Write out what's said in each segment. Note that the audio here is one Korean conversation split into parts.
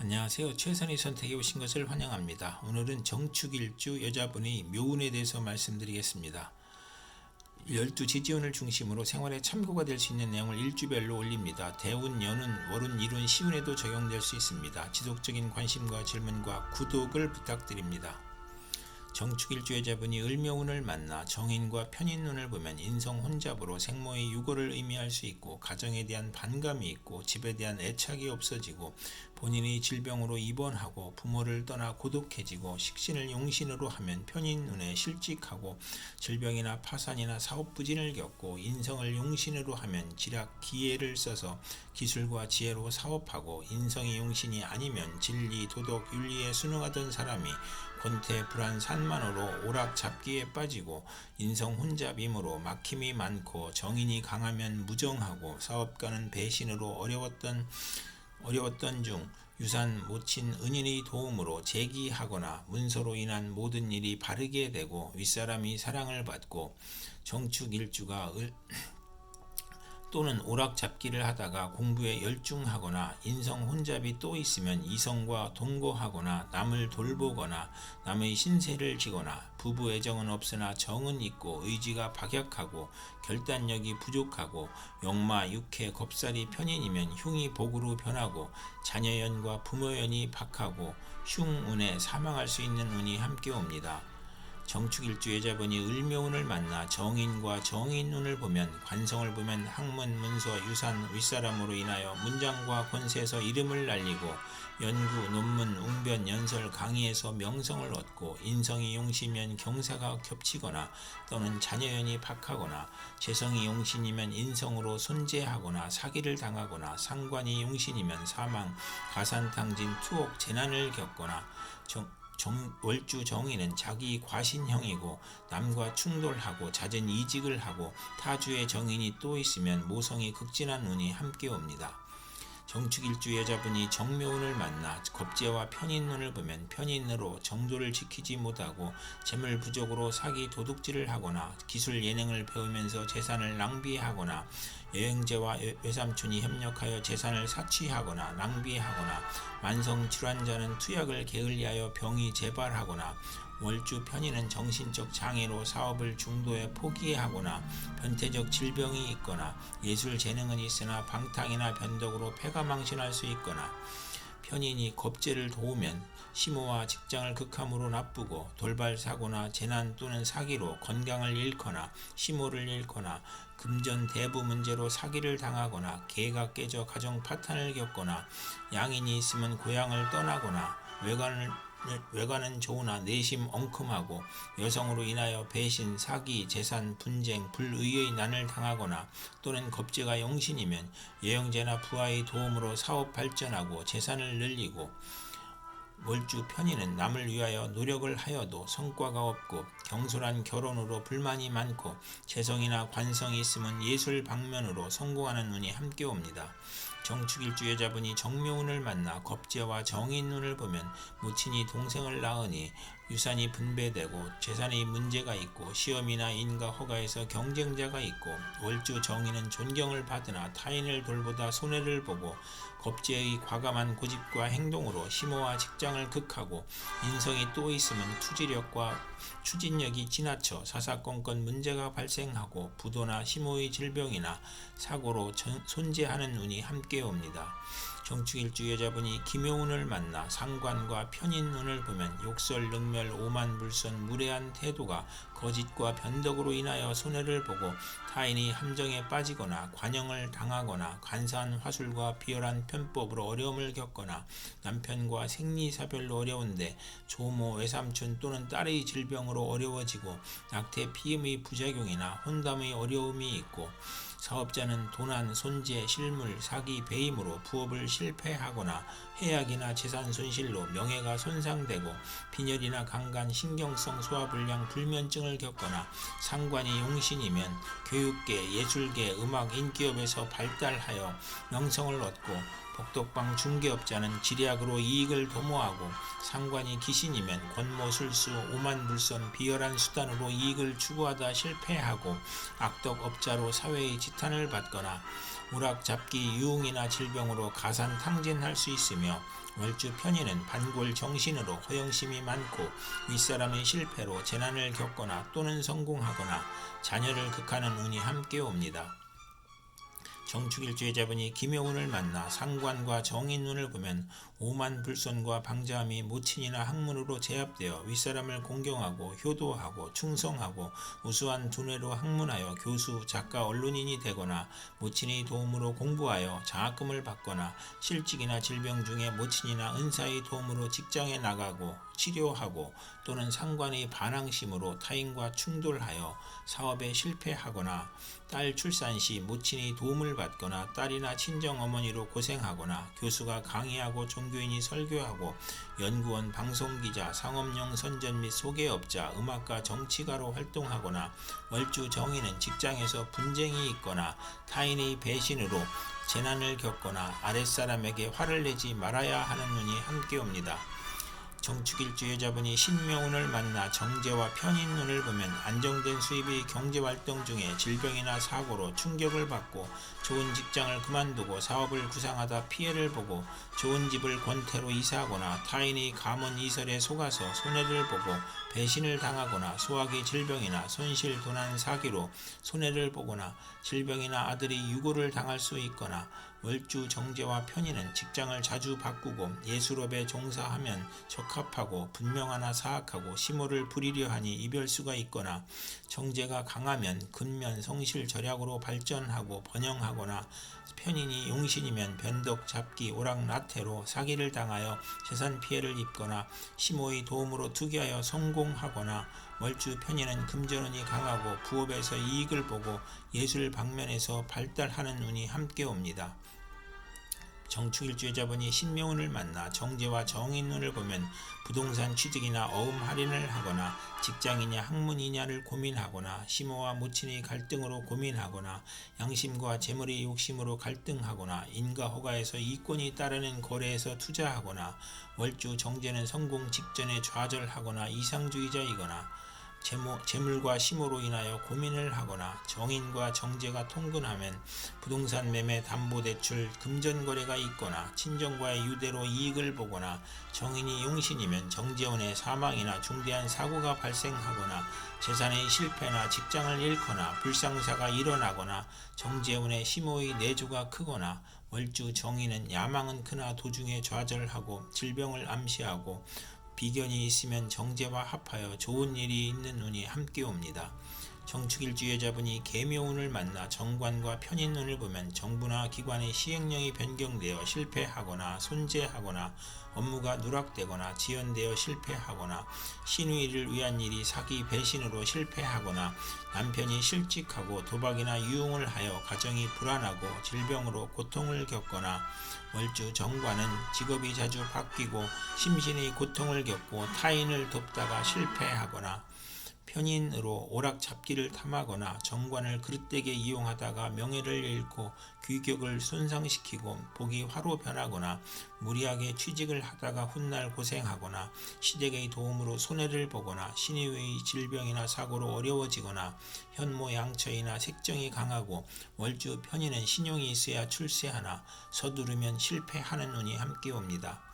안녕하세요. 최선의 선택에 오신 것을 환영합니다. 오늘은 정축일주 여자분의 묘운에 대해서 말씀드리겠습니다. 12지지운을 중심으로 생활에 참고가 될 수 있는 내용을 일주별로 올립니다. 대운, 연운, 월운, 일운, 시운에도 적용될 수 있습니다. 지속적인 관심과 질문과 구독을 부탁드립니다. 정축일주 여자분이 을묘운을 만나 정인과 편인운을 보면 인성 혼잡으로 생모의 유고를 의미할 수 있고 가정에 대한 반감이 있고 집에 대한 애착이 없어지고 본인이 질병으로 입원하고 부모를 떠나 고독해지고 식신을 용신으로 하면 편인운에 실직하고 질병이나 파산이나 사업 부진을 겪고 인성을 용신으로 하면 지략 기회를 써서 기술과 지혜로 사업하고 인성이 용신이 아니면 진리 도덕 윤리에 순응하던 사람이 권태 불안 산만으로 오락 잡기에 빠지고 인성 혼잡임으로 막힘이 많고 정인이 강하면 무정하고 사업가는 배신으로 어려웠던 어려웠던 중 유산 모친 은인의 도움으로 재기하거나 문서로 인한 모든 일이 바르게 되고 윗사람이 사랑을 받고 정축 일주가 을, 또는 오락잡기를 하다가 공부에 열중하거나 인성 혼잡이 또 있으면 이성과 동거하거나 남을 돌보거나 남의 신세를 지거나 부부 애정은 없으나 정은 있고 의지가 박약하고 결단력이 부족하고 용마 육해 겁살이 편인이면 흉이 복으로 변하고 자녀연과 부모연이 박하고 흉운에 사망할 수 있는 운이 함께 옵니다. 정축일주 여자분이 을묘운을 만나 정인과 정인운을 보면 관성을 보면 학문, 문서, 유산, 윗사람으로 인하여 문장과 권세에서 이름을 날리고 연구, 논문, 웅변, 연설, 강의에서 명성을 얻고 인성이 용시면 경사가 겹치거나 또는 자녀연이 박하거나 재성이 용신이면 인성으로 손재하거나 사기를 당하거나 상관이 용신이면 사망, 가산탕진, 투옥, 재난을 겪거나 정, 정, 월주 정의는 자기 과신형이고 남과 충돌하고 잦은 이직을 하고 타주의 정인이 또 있으면 모성이 극진한 운이 함께 옵니다. 정축일주 여자분이 정묘운을 만나 겁재와 편인운을 보면 편인으로 정도를 지키지 못하고 재물 부족으로 사기 도둑질을 하거나 기술 예능을 배우면서 재산을 낭비하거나 여행제와 외삼촌이 협력하여 재산을 사취하거나 낭비하거나 만성 질환자는 투약을 게을리하여 병이 재발하거나 월주 편의는 정신적 장애로 사업을 중도에 포기하거나 변태적 질병이 있거나 예술 재능은 있으나 방탕이나 변덕으로 패가망신할 수 있거나 편인이 겁재를 도우면 심호와 직장을 극함으로 나쁘고 돌발 사고나 재난 또는 사기로 건강을 잃거나 심호를 잃거나 금전 대부 문제로 사기를 당하거나 개가 깨져 가정 파탄을 겪거나 양인이 있으면 고향을 떠나거나 외관을 외관은 좋으나 내심 엉큼하고 여성으로 인하여 배신, 사기, 재산, 분쟁, 불의의 난을 당하거나 또는 겁재가 영신이면 여영제나 부하의 도움으로 사업 발전하고 재산을 늘리고 월주 편의는 남을 위하여 노력을 하여도 성과가 없고 경솔한 결혼으로 불만이 많고 재성이나 관성이 있으면 예술 방면으로 성공하는 운이 함께 옵니다. 정축일주 여자분이 정묘운을 만나 겁재와 정인 운을 보면 무친이 동생을 낳으니 유산이 분배되고 재산의 문제가 있고 시험이나 인가 허가에서 경쟁자가 있고 월주 정인은 존경을 받으나 타인을 돌보다 손해를 보고 겁재의 과감한 고집과 행동으로 심호와 직장을 극하고 인성이 또 있으면 투지력과 추진 력이 지나쳐 사사건건 문제가 발생하고 부도나 심호의 질병이나 사고로 손재하는 운이 함께 옵니다. 정축일주 여자분이 김효운을 만나 상관과 편인운을 보면 욕설, 능멸, 오만, 불선, 무례한 태도가 거짓과 변덕으로 인하여 손해를 보고 타인이 함정에 빠지거나 관영을 당하거나 간사한 화술과 비열한 편법으로 어려움을 겪거나 남편과 생리사별로 어려운데 조모, 외삼촌 또는 딸의 질병으로 어려워지고 낙태 피임의 부작용이나 혼담의 어려움이 있고 사업자는 도난, 손재, 실물, 사기, 배임으로 부업을 실패하거나 해약이나 재산 손실로 명예가 손상되고 빈혈이나 강간, 신경성 소화불량, 불면증을 겪거나 상관이 용신이면 교육계, 예술계, 음악, 인기업에서 발달하여 명성을 얻고 복덕방 중개업자는 지략으로 이익을 도모하고 상관이 귀신이면 권모술수, 오만불선, 비열한 수단으로 이익을 추구하다 실패하고 악덕업자로 사회의 지탄을 받거나 우락 잡기 유흥이나 질병으로 가산 탕진할 수 있으며 월주 편인은 반골 정신으로 허영심이 많고 윗사람의 실패로 재난을 겪거나 또는 성공하거나 자녀를 극하는 운이 함께 옵니다. 정축일주의 자분이 김여운을 만나 상관과 정인운을 보면 오만 불손과 방자함이 모친이나 학문으로 제압되어 윗사람을 공경하고 효도하고 충성하고 우수한 두뇌로 학문하여 교수, 작가, 언론인이 되거나 모친의 도움으로 공부하여 장학금을 받거나 실직이나 질병 중에 모친이나 은사의 도움으로 직장에 나가고 치료하고 또는 상관의 반항심으로 타인과 충돌하여 사업에 실패하거나 딸 출산 시 모친의 도움을 받거나 딸이나 친정 어머니로 고생하거나 교수가 강의하고 종교인이 설교하고 연구원, 방송기자, 상업용 선전 및 소개업자, 음악가, 정치가로 활동하거나 월주 정의는 직장에서 분쟁이 있거나 타인의 배신으로 재난을 겪거나 아랫사람에게 화를 내지 말아야 하는 눈이 함께 옵니다. 정축일주 여자분이 신명운을 만나 정제와 편인운을 보면 안정된 수입의 경제활동 중에 질병이나 사고로 충격을 받고 좋은 직장을 그만두고 사업을 구상하다 피해를 보고 좋은 집을 권태로 이사하거나 타인의 가문 이설에 속아서 손해를 보고 배신을 당하거나 소화기 질병이나 손실 도난 사기로 손해를 보거나 질병이나 아들이 유고를 당할 수 있거나 월주 정제와 편의는 직장을 자주 바꾸고 예술업에 종사하면 적합하고 분명하나 사악하고 심호를 부리려 하니 이별수가 있거나 정제가 강하면 근면 성실 절약으로 발전하고 번영하거나 편인이 용신이면 변덕, 잡기, 오락, 나태로 사기를 당하여 재산 피해를 입거나 심호의 도움으로 투기하여 성공하거나 월주 편인은 금전운이 강하고 부업에서 이익을 보고 예술 방면에서 발달하는 운이 함께 옵니다. 정축일주의자분이 신명운을 만나 정제와 정인운을 보면 부동산 취득이나 어음 할인을 하거나 직장이냐 학문이냐를 고민하거나 시모와 모친의 갈등으로 고민하거나 양심과 재물의 욕심으로 갈등하거나 인가 허가에서 이권이 따르는 거래에서 투자하거나 월주 정제는 성공 직전에 좌절하거나 이상주의자이거나 재물과 심호로 인하여 고민을 하거나 정인과 정제가 통근하면 부동산 매매 담보 대출 금전 거래가 있거나 친정과의 유대로 이익을 보거나 정인이 용신이면 정재원의 사망이나 중대한 사고가 발생하거나 재산의 실패나 직장을 잃거나 불상사가 일어나거나 정재원의 심호의 내조가 크거나 월주 정인은 야망은 크나 도중에 좌절하고 질병을 암시하고 비견이 있으면 정제와 합하여 좋은 일이 있는 운이 함께 옵니다. 정축일주 여자분이 계묘운을 만나 정관과 편인운을 보면 정부나 기관의 시행령이 변경되어 실패하거나 손재하거나 업무가 누락되거나 지연되어 실패하거나 신우이를 위한 일이 사기 배신으로 실패하거나 남편이 실직하고 도박이나 유흥을 하여 가정이 불안하고 질병으로 고통을 겪거나 월주 정관은 직업이 자주 바뀌고 심신의 고통을 겪고 타인을 돕다가 실패하거나 편인으로 오락 잡기를 탐하거나 정관을 그릇되게 이용하다가 명예를 잃고 귀격을 손상시키고 복이 화로 변하거나 무리하게 취직을 하다가 훗날 고생하거나 시댁의 도움으로 손해를 보거나 신의의 질병이나 사고로 어려워지거나 현모 양처이나 색정이 강하고 월주 편인은 신용이 있어야 출세하나 서두르면 실패하는 운이 함께 옵니다.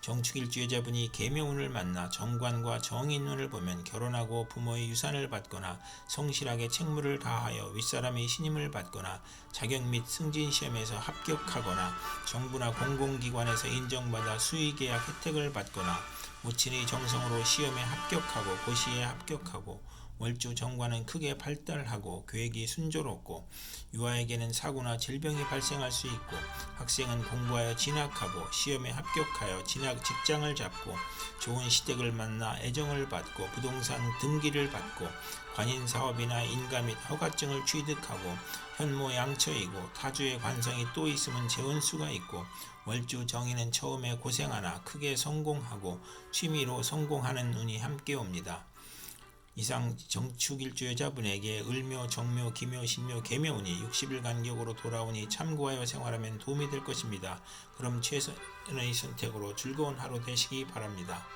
정축일주 여자분이 계명운을 만나 정관과 정인운을 보면 결혼하고 부모의 유산을 받거나 성실하게 책무를 다하여 윗사람의 신임을 받거나 자격 및 승진 시험에서 합격하거나 정부나 공공기관에서 인정받아 수의계약 혜택을 받거나 모친의 정성으로 시험에 합격하고 고시에 합격하고 월주 정관은 크게 발달하고 계획이 순조롭고 유아에게는 사고나 질병이 발생할 수 있고 학생은 공부하여 진학하고 시험에 합격하여 진학 직장을 잡고 좋은 시댁을 만나 애정을 받고 부동산 등기를 받고 관인 사업이나 인가 및 허가증을 취득하고 현모 양처이고 타주의 관성이 또 있으면 재원 수가 있고 월주 정의는 처음에 고생하나 크게 성공하고 취미로 성공하는 운이 함께 옵니다. 이상 정축일주 여자분에게 을묘, 정묘, 기묘, 신묘, 계묘운이 60일 간격으로 돌아오니 참고하여 생활하면 도움이 될 것입니다. 그럼 최선의 선택으로 즐거운 하루 되시기 바랍니다.